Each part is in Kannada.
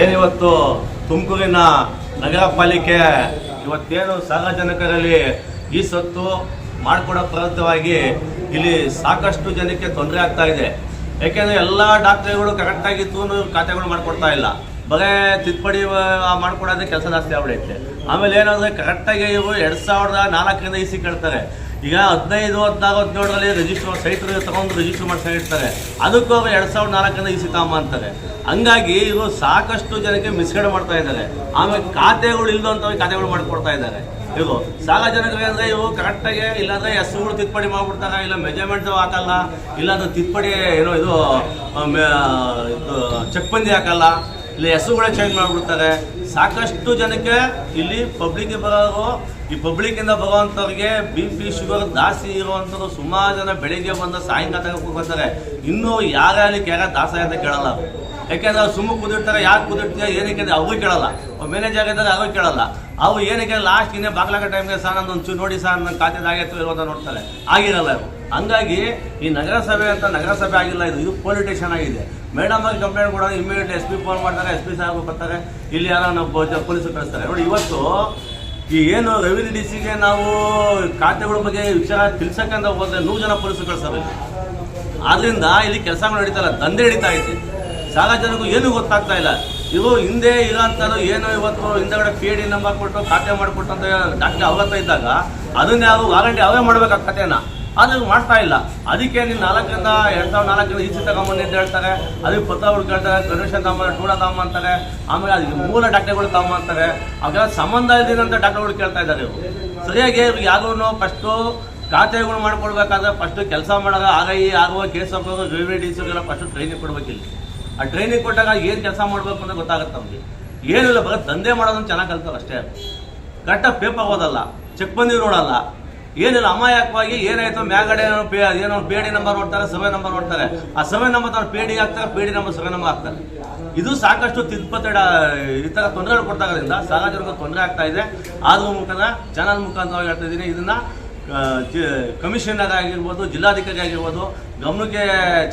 ಏನಿವತ್ತು ತುಮಕೂರಿನ ನಗರ ಪಾಲಿಕೆ ಇವತ್ತೇನು ಸಾರ್ವಜನಿಕರಲ್ಲಿ ಈ ಸತ್ತು ಮಾಡಿಕೊಡೋ ಪ್ರಯತ್ನವಾಗಿ ಇಲ್ಲಿ ಸಾಕಷ್ಟು ಜನಕ್ಕೆ ತೊಂದರೆ ಆಗ್ತಾ ಇದೆ. ಯಾಕೆಂದರೆ ಎಲ್ಲ ಡಾಕ್ಟರ್ಗಳು ಕರೆಕ್ಟಾಗಿ ತೂನು ಖಾತೆಗಳು ಮಾಡಿಕೊಡ್ತಾ ಇಲ್ಲ. ಬರೇ ತಿದ್ದುಪಡಿ ಮಾಡ್ಕೊಡೋದೇ ಕೆಲಸ ಜಾಸ್ತಿ ಆಗ್ಬಿಡೈತೆ. ಆಮೇಲೆ ಏನಂದರೆ ಕರೆಕ್ಟಾಗಿ ಇವರು ಎರಡು ಸಾವಿರದ ನಾಲ್ಕರಿಂದ ಇಸಿ ಕೇಳ್ತಾರೆ. ಈಗ ಹದಿನೈದು, ಹದಿನಾಲ್ಕು, ಹದಿನೇಳರಲ್ಲಿ ರಿಜಿಸ್ಟರ್ ಸೈಟ್ ತಗೊಂಡು ರಿಜಿಸ್ಟರ್ ಮಾಡಿ ಇರ್ತಾರೆ ಅದಕ್ಕೂ ಅವರು ಎರಡು ಸಾವಿರದ ನಾಲ್ಕರಿಂದ ಈ ಸಿತಾಮ ಅಂತಾರೆ. ಹಂಗಾಗಿ ಇವರು ಸಾಕಷ್ಟು ಜನಕ್ಕೆ ಮಿಸ್ಗೈಡ್ ಮಾಡ್ತಾ ಇದ್ದಾರೆ. ಆಮೇಲೆ ಖಾತೆಗಳು ಇಲ್ಲದಂಥವ್ರಿಗೆ ಖಾತೆಗಳು ಮಾಡಿಕೊಡ್ತಾ ಇದ್ದಾರೆ. ಇವು ಸಾಲ ಜನಗಳಿಗೆ ಅಂದರೆ ಇವು ಕರೆಕ್ಟಾಗಿ ಇಲ್ಲಾಂದರೆ ಹೆಸರುಗಳು ತಿದ್ದುಪಡಿ ಮಾಡಿಬಿಡ್ತಾರೆ? ಇಲ್ಲ ಮೆಜರ್ಮೆಂಟ್ ಹಾಕಲ್ಲ? ಇಲ್ಲಾಂದ್ರೆ ತಿದ್ದುಪಡಿ ಏನೋ ಇದು ಇದು ಇದು ಚೆಕ್ಬಂದಿ ಹಾಕಲ್ಲ? ಇಲ್ಲಿ ಹೆಸರುಗಳೇ ಚೇಂಜ್ ಮಾಡಿಬಿಡ್ತಾರೆ. ಸಾಕಷ್ಟು ಜನಕ್ಕೆ ಇಲ್ಲಿ ಪಬ್ಲಿಕ್ಗೆ ಬರೋರು ಈ ಪಬ್ಲಿಕ್ಕಿಂದ ಬರುವಂಥವ್ರಿಗೆ ಬಿ ಪಿ ಶುಗರ್ ಜಾಸ್ತಿ ಇರುವಂಥದ್ದು ಸುಮಾರು ಜನ ಬೆಳಿಗ್ಗೆ ಬಂದ ಸಾಯಂಕಾಲ ಬರ್ತಾರೆ ಇನ್ನೂ ಯಾರೇ ಅಲ್ಲಿ ಯಾರ ದಾಸಾಯ ಅಂತ ಕೇಳಲ್ಲ. ಅವ್ರು. ಯಾಕೆಂದ್ರೆ ಅವ್ರು ಸುಮ್ಮನೆ ಕುದಿರ್ತಾರೆ ಯಾಕೆ ಕುದಿರ್ತೀಯ ಏನಕ್ಕೆ ಅವ್ರಿಗೆ ಅವ್ರಿಗೂ ಕೇಳಲ್ಲ. ಮ್ಯಾನೇಜರ್ ಇದ್ದಾರೆ ಅವ್ರಿಗೆ ಕೇಳಲ್ಲ. ಅವ್ರು ಏನಕ್ಕೆ ಲಾಸ್ಟ್ ಇನ್ನೇ ಬಾಗ್ಲಾಗ ಟೈಮ್ಗೆ ಸರ್ ನಾನು ಒಂಚೂರು ನೋಡಿ ಸರ್ ನನ್ನ ಖಾತೆದು ಇರುವಂತ ನೋಡ್ತಾರೆ. ಆಗಿರಲ್ಲ ಇವರು. ಹಂಗಾಗಿ ಈ ನಗರಸಭೆ ಅಂತ ನಗರಸಭೆ ಆಗಿಲ್ಲ, ಇದು ಇದು ಆಗಿದೆ. ಮೇಡಮ್ ಆಗಿ ಕಂಪ್ಲೇಂಟ್ ಕೊಡೋದು ಇಮಿಡಿಯೇಟ್ ಎಸ್ ಪಿ ಫೋನ್ ಮಾಡ್ತಾರೆ ಎಸ್ ಪಿ ಸಾಹೇಬ್ ಬರ್ತಾರೆ. ಇಲ್ಲಿ ಯಾರೋ ನಾವು ಪೊಲೀಸರು ಕಳಿಸ್ತಾರೆ. ನೋಡಿ, ಇವತ್ತು ಏನು ರೆವಿನ್ಯೂ ಡಿ ಸಿಗೆ ನಾವು ಖಾತೆಗಳ ಬಗ್ಗೆ ವಿಚಾರ ತಿಳ್ಸಕ್ಕಂತ ಹೋದ್ರೆ ನೂರು ಜನ ಪೊಲೀಸರು ಕಳಿಸ್ತಾರೆ. ಆದ್ರಿಂದ ಇಲ್ಲಿ ಕೆಲಸಗಳು ನಡೀತಾ ಇಲ್ಲ, ದಂಧೆ ನಡೀತಾ ಸಾಲ ಜನಕ್ಕೂ ಏನು ಗೊತ್ತಾಗ್ತಾ ಇಲ್ಲ ಇವು ಹಿಂದೆ ಇರೋಂಥದ್ದು ಏನೋ ಇವತ್ತು ಹಿಂದೆಗಡೆ ಪಿ ಡಿ ನಂಬರ್ ಕೊಟ್ಟು ಖಾತೆ ಮಾಡಿಕೊಟ್ಟು ಅಂತ ಡಾಕ್ಟರ್ ಅವಗತ ಇದ್ದಾಗ ಅದನ್ನ ಯಾರು ವಾರಂಟಿ ಅವೇ ಮಾಡ್ಬೇಕು ಆ ಖಾತೆನ ಮಾಡ್ತಾ ಇಲ್ಲ. ಅದಕ್ಕೆ ನೀನು ನಾಲ್ಕರಿಂದ ಎರಡು ಸಾವಿರದ ನಾಲ್ಕರಿಂದ ಈಚೆ ತಗೊಂಬಂದು ಅಂತ ಹೇಳ್ತಾರೆ. ಅದಕ್ಕೆ ಪತ್ರ ಹುಡ್ಕೊಳ್ತಾರೆ ಕನ್ವೆನ್ಷನ್ ತಗೊಂಬ ಟೂಡ ತಗೊಂಬಂತಾರೆ ಆಮೇಲೆ ಅದಕ್ಕೆ ಮೂಲ ಡಾಕ್ಟರ್ಗಳು ತಗೊಂಬಂತಾರೆ ಅವಾಗ ಸಂಬಂಧ ಇದ್ದಿದಂತ ಡಾಕ್ಟರ್ಗಳು ಕೇಳ್ತಾ ಇದ್ದಾರೆ ಇವರು. ಸರಿಯಾಗಿ ಯಾರು ಫಸ್ಟು ಖಾತೆಗಳು ಮಾಡ್ಕೊಡ್ಬೇಕಾದ್ರೆ ಫಸ್ಟ್ ಕೆಲಸ ಮಾಡೋದು R I R case K S F D ಸಿಗೆಲ್ಲ first training ಕೊಡ್ಬೇಕಿಲ್ಲ. ಆ ಟ್ರೈನಿಂಗ್ ಕೊಟ್ಟಾಗ ಏನು ಕೆಲಸ ಮಾಡಬೇಕು ಅಂತ ಗೊತ್ತಾಗುತ್ತೆ ಅವ್ರಿಗೆ ಏನಿಲ್ಲ, ಬರೋ ದಂಧೆ ಮಾಡೋದನ್ನ ಚೆನ್ನಾಗಿ ಕಲ್ತಾರೆ ಅಷ್ಟೇ. ಕರೆಕ್ಟಾಗಿ ಪೇಪರ್ ಓದಲ್ಲ ಚೆಕ್ ಬಂದಿ ನೋಡಲ್ಲ. ಏನಿಲ್ಲ, ಅಮಾಯಕವಾಗಿ ಏನಾಯ್ತು ಮ್ಯಾಗಡೆ ಏನೋ ಪೇ ಏನೋ ಪೇಡಿ ನಂಬರ್ ನೋಡ್ತಾರೆ ಸರ್ವೆ ನಂಬರ್ ನೋಡ್ತಾರೆ ಆ ಸರ್ವೆ ನಂಬರ್ ತಾನು ಪೇಡಿ ಹಾಕ್ತಾರೆ, ಪೇಡಿ ನಂಬರ್ ಸರ್ವೆ ನಂಬರ್ ಹಾಕ್ತಾರೆ. ಇದು ಸಾಕಷ್ಟು ತಿದ್ದುಪತ್ತಡ ಈ ಥರ ತೊಂದರೆಗಳು ಕೊಡ್ತಾಗೋದ್ರಿಂದ ಸಾರ್ವಜನಿಕ ತೊಂದರೆ ಆಗ್ತಾ ಇದೆ. ಆದ್ರ ಮುಖಾಂತರ ಚಾನಲ್ ಮುಖಾಂತರವಾಗಿ ಹೇಳ್ತಾ ಇದ್ದೀನಿ. ಇದನ್ನ ಕಮಿಷನರ್ ಆಗಿರ್ಬೋದು, ಜಿಲ್ಲಾಧಿಕಾರಿ ಆಗಿರ್ಬೋದು ಗಮನಕ್ಕೆ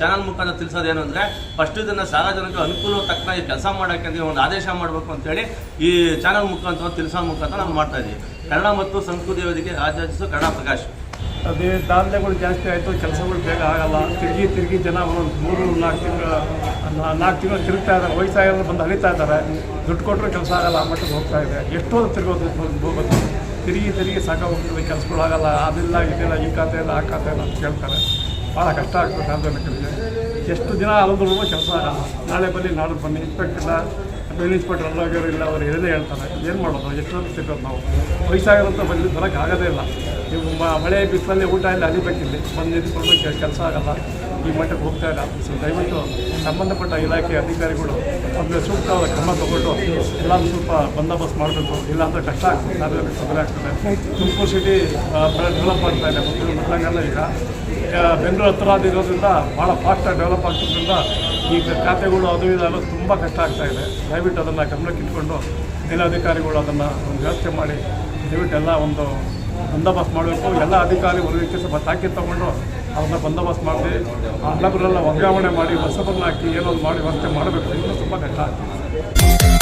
ಚಾನಲ್ ಮುಖಾಂತರ ತಿಳಿಸೋದೇನು ಅಂದರೆ ಫಸ್ಟ್ ಇದನ್ನು ಸಾರ್ವಜನಿಕ ಅನುಕೂಲ ತಕ್ಕನಾಗಿ ಕೆಲಸ ಮಾಡೋಕ್ಕೆ ಒಂದು ಆದೇಶ ಮಾಡಬೇಕು ಅಂತೇಳಿ ಈ ಚಾನಲ್ ಮುಖಾಂತರ ತಿಳಿಸೋ ಮುಖಾಂತರ ನಾವು ಮಾಡ್ತಾ ಇದ್ದೀವಿ ಕನ್ನಡ ಮತ್ತು ಸಂಸ್ಕೃತಿ ವೇದಿಕೆ ರಾಜ್ಯಾಧ್ಯಕ್ಷ ಕನ್ನಡ ಪ್ರಕಾಶ್. ಅದೇ ದಾಂಧ್ಯಗಳು ಜಾಸ್ತಿ ಆಯಿತು, ಕೆಲಸಗಳು ಬೇಗ ಆಗಲ್ಲ. ತಿರುಗಿ ತಿರುಗಿ ಜನ ಒಂದು ಮೂರು ನಾಲ್ಕು ತಿಂಗಳು ನಾಲ್ಕು ತಿಂಗಳು ತಿರುಗ್ತಾ ಇದ್ದಾರೆ. ವಯಸ್ಸಾಗಿರೋ ಬಂದು ಅಳಿತಾ ಇದ್ದಾರೆ. ದುಡ್ಡು ಕೊಟ್ಟರು ಕೆಲಸ ಆಗಲ್ಲ, ಆ ಮಟ್ಟಕ್ಕೆ ಹೋಗ್ತಾ ಇದೆ. ಎಷ್ಟೋ ತಿರುಗೋದು ಹೋಗೋದು ತಿರುಗಿ ತಿರುಗಿ ಸಾಕಾಗೋಗ್ತದೆ, ಕೆಲಸಗಳು ಆಗಲ್ಲ. ಅದಿಲ್ಲ, ಇದಿಲ್ಲ, ಈ ಖಾತೆ ಇಲ್ಲ, ಆ ಖಾತೆ ಇಲ್ಲ ಅಂತ ಕೇಳ್ತಾರೆ. ಭಾಳ ಕಷ್ಟ ಆಗ್ತದೆ ಸಾರ್ವಜನಿಕರಿಗೆ ಎಷ್ಟು ದಿನ ಅಲದ್ರು ಕೆಲಸ ಆಗಲ್ಲ. ನಾಳೆ ಬನ್ನಿ ನಾಳೆ ಬನ್ನಿ. ಇನ್ಸ್ಪೆಕ್ಟರ್ ಇಲ್ಲ ರೆವಿನ್ಯೂ ಇನ್ಸ್ಪೆಕ್ಟರ್ ಅಲ್ಲೋಗ್ಯವರು ಇಲ್ಲ, ಅವ್ರು ಹೇಳದೇ ಹೇಳ್ತಾರೆ. ಏನು ಮಾಡೋದು? ಎಷ್ಟೊಂದು ಸಿಗೋದು ನಾವು? ವಯಸ್ಸಾಗಿರೋಂಥ ಬಂದು ಬರೋಕ್ಕಾಗೋದೇ ಇಲ್ಲ. ನೀವು ಮಳೆ ಬಿಸಿಲಲ್ಲಿ ಊಟ ಇಲ್ಲ, ಅಲಿಬೇಕಿಲ್ಲಿ. ಬಂದು ನಿಂತ್ಕೊಂಡು ಕೆಲಸ ಆಗಲ್ಲ. ಈ ಮಟ್ಟಕ್ಕೆ ಹೋಗ್ತಾ ಇಲ್ಲ. ಸೊ ದಯವಿಟ್ಟು ಸಂಬಂಧಪಟ್ಟ ಇಲಾಖೆ ಅಧಿಕಾರಿಗಳು ಒಂದು ಸೂಕ್ತವಾದ ಕ್ರಮ ತಗೊಂಡು ಎಲ್ಲ ಸ್ವಲ್ಪ ಬಂದೋಬಸ್ತ್ ಮಾಡಬೇಕು. ಇಲ್ಲಾಂದ್ರೆ ಕಷ್ಟ ಆಗ್ತದೆ. ತೊಂದರೆ ಆಗ್ತದೆ. ತುಮಕೂರು ಸಿಟಿ ಡೆವಲಪ್ ಆಗ್ತಾ ಇದೆ. ಮತ್ತು ಮೊದಲಂಗೆಲ್ಲ ಈಗ. ಬೆಂಗಳೂರು ಹತ್ರ ಇರೋದ್ರಿಂದ ಭಾಳ ಫಾಸ್ಟಾಗಿ ಡೆವಲಪ್ ಆಗ್ತಿರೋದ್ರಿಂದ ಈಗ ಖಾತೆಗಳು ಅದು ಇದೆಲ್ಲ ತುಂಬ ಕಷ್ಟ ಆಗ್ತಾ ಇದೆ. ದಯವಿಟ್ಟು ಅದನ್ನು ಗಮನಕ್ಕೆ ಇಟ್ಕೊಂಡು ಮೇಲಾಧಿಕಾರಿಗಳು ಅದನ್ನು ಒಂದು ವ್ಯವಸ್ಥೆ ಮಾಡಿ ದಯವಿಟ್ಟು ಎಲ್ಲ ಒಂದು ಬಂದೋಬಸ್ತ್ ಮಾಡಬೇಕು. ಎಲ್ಲ ಅಧಿಕಾರಿ ವರ್ಗಕ್ಕೆ ಸ್ವಲ್ಪ ತಾಕೀತು ತಗೊಂಡು ಅವ್ರನ್ನ ಬಂದೋಬಸ್ತ್ ಮಾಡಿ ಹಣಗಳನ್ನೆಲ್ಲ ವರ್ಗಾವಣೆ ಮಾಡಿ ಹೊಸಬರನ್ನ ಹಾಕಿ ಏನೋ ಒಂದು ಮಾಡಿ ವ್ಯವಸ್ಥೆ ಮಾಡಬೇಕು. ಇನ್ನೂ ತುಂಬ ಕಷ್ಟ. ಆಗ್ತದೆ